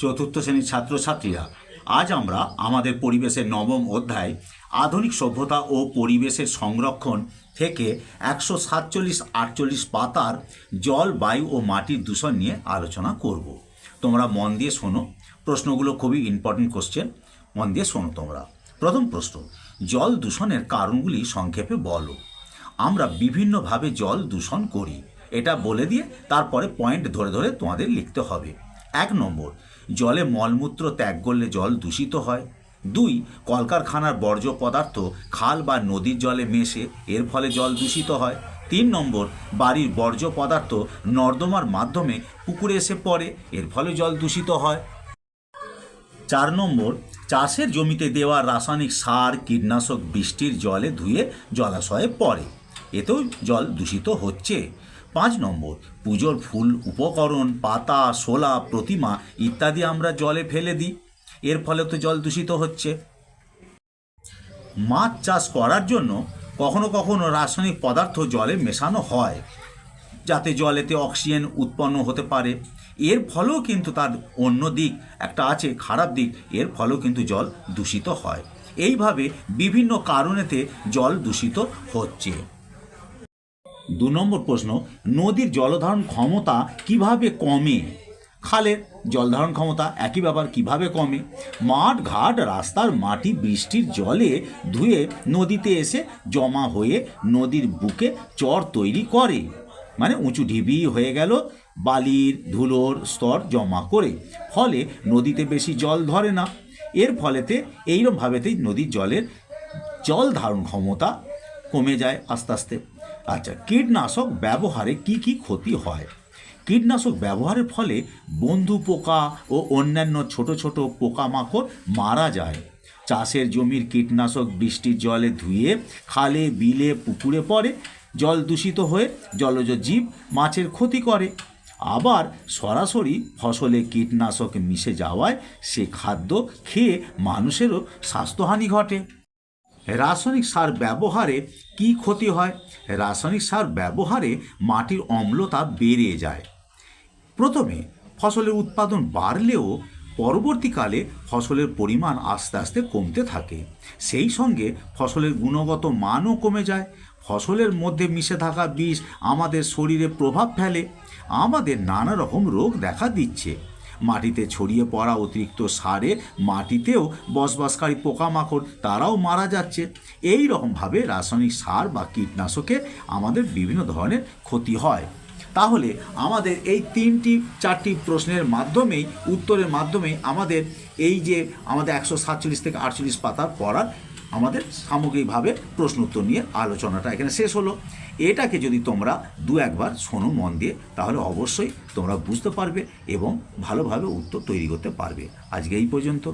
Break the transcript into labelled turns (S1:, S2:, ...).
S1: চতুর্থ শ্রেণির ছাত্রছাত্রীরা, আজ আমরা আমাদের পরিবেশের নবম অধ্যায়, আধুনিক সভ্যতা ও পরিবেশের সংরক্ষণ থেকে একশো সাতচল্লিশ আটচল্লিশ পাতার জল, বায়ু ও মাটির দূষণ নিয়ে আলোচনা করব। তোমরা মন দিয়ে শোনো, প্রশ্নগুলো খুবই ইম্পর্টেন্ট কোশ্চেন মন দিয়ে শোনো তোমরা। প্রথম প্রশ্ন, জল দূষণের কারণগুলি সংক্ষেপে বলো। আমরা বিভিন্নভাবে জল দূষণ করি, এটা বলে দিয়ে তারপরে পয়েন্ট ধরে ধরে তোমাদের লিখতে হবে। এক নম্বর জলে মলমূত্র ত্যাগ করলে জল দূষিত হয়। দুই, কলকারখানার বর্জ্য পদার্থ খাল বা নদীর জলে মেশে এর ফলে জল দূষিত হয়। তিন নম্বর, বাড়ির বর্জ্য পদার্থ নর্দমার মাধ্যমে পুকুরে এসে পড়ে, এর ফলে জল দূষিত হয়। চার নম্বর, চাষের জমিতে দেওয়া রাসায়নিক সার, কীটনাশক বৃষ্টির জলে ধুয়ে জলাশয়ে পড়ে। এতেও জল দূষিত হচ্ছে। পাঁচ নম্বর, পুজোর ফুল, উপকরণ, পাতা, শোলা, প্রতিমা ইত্যাদি আমরা জলে ফেলে দিই। এর ফলে তো জল দূষিত হচ্ছে। মাছ চাষ করার জন্য কখনো কখনো রাসায়নিক পদার্থ জলে মেশানো হয়, যাতে জলেতে অক্সিজেন উৎপন্ন হতে পারে। এর ফলেও কিন্তু তার অন্য দিক, একটা আছে খারাপ দিক, এর ফলেও কিন্তু জল দূষিত হয়। এইভাবে বিভিন্ন কারণেতে জল দূষিত হচ্ছে। দু নম্বর প্রশ্ন, নদীর জলধারণ ক্ষমতা কীভাবে কমে? খালের জলধারণ ক্ষমতা একই ব্যাপার, কীভাবে কমে? মাঠ ঘাট, রাস্তার মাটি, বৃষ্টির জলে ধুয়ে নদীতে এসে জমা হয়ে নদীর বুকে চর তৈরি করে। মানে উঁচু ঢিবি হয়ে গেল, বালির ধুলোর স্তর জমা করে। ফলে নদীতে বেশি জল ধরে না। এর ফলেতে এইরকমভাবেতেই নদীর জলের জল ধারণ ক্ষমতা কমে যায় আস্তে আস্তে। আচ্ছা কীটনাশক ব্যবহারে কি কি ক্ষতি হয়? কীটনাশক ব্যবহারের ফলে বন্ধু পোকা ও অন্যান্য ছোট ছোট পোকামাকড় মারা যায়। চাষের জমির কীটনাশক বৃষ্টির জলে ধুয়ে খালে, বিলে, পুকুরে পড়ে, জল দূষিত হয়ে জলজ জীব মাছের ক্ষতি করে। আবার সরাসরি ফসলে কীটনাশক মিশে যাওয়ায় সে খাদ্য খেয়ে মানুষেরও স্বাস্থ্যহানি ঘটে। রাসায়নিক সার ব্যবহারে কি ক্ষতি হয়? রাসায়নিক সার ব্যবহারে মাটির অম্লতা বেড়ে যায়। প্রথমে ফসলের উৎপাদন বাড়লেও পরবর্তীকালে ফসলের পরিমাণ আস্তে আস্তে কমতে থাকে। সেই সঙ্গে ফসলের গুণগত মানও কমে যায়। ফসলের মধ্যে মিশে থাকা বিষ আমাদের শরীরে প্রভাব ফেলে। আমাদের নানা রকম রোগ দেখা দিচ্ছে। মাটিতে ছড়িয়ে পড়া অতিরিক্ত সারে মাটিতেও বসবাসকারী পোকামাকড় তারাও মারা যাচ্ছে। এই রকমভাবে রাসায়নিক সার বা কীটনাশকে আমাদের বিভিন্ন ধরনের ক্ষতি হয়। তাহলে আমাদের এই তিনটি, চারটি প্রশ্নের মাধ্যমেই, উত্তরের মাধ্যমেই আমাদের এই যে আমাদের একশো সাতচল্লিশ থেকে আটচল্লিশ পাতা পড়ার আমাদের সামগ্রিকভাবে প্রশ্ন উত্তর নিয়ে আলোচনাটা এখানে শেষ হলো। এটাকে যদি তোমরা দু একবার শোনো মন দিয়ে, তাহলে অবশ্যই তোমরা বুঝতে পারবে এবং ভালোভাবে উত্তর তৈরি করতে পারবে। আজকে এই পর্যন্ত।